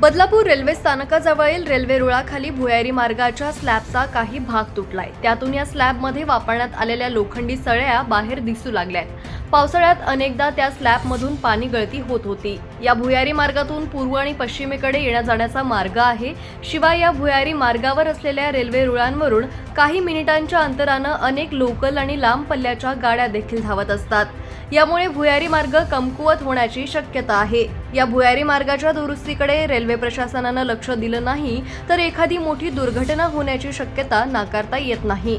Badlapur railway स्थानकाजवळील railway रुळाखाली भुयारी मार्गाच्या स्लॅबचा काही भाग तुटलाय. त्यातून या स्लॅबमध्ये वापरण्यात आलेल्या लोखंडी सळ्या बाहेर दिसू लागल्यात. पावसाळ्यात अनेकदा त्या स्लॅबमधून पाणी गळती होत होती. या भुयारी मार्गातून पूर्व आणि पश्चिमेकडे येण्या जाण्याचा मार्ग आहे. शिवाय या भुयारी मार्गावर असलेल्या रेल्वे रुळांवरून काही मिनिटांच्या अंतरानं अनेक लोकल आणि लांब पल्ल्याच्या गाड्या देखील धावत असतात. यामुळे भुयारी मार्ग कमकुवत होण्याची शक्यता आहे. या भुयारी मार्गाच्या दुरुस्तीकडे रेल्वे प्रशासनानं लक्ष दिलं नाही तर एखादी मोठी दुर्घटना होण्याची शक्यता नाकारता येत नाही.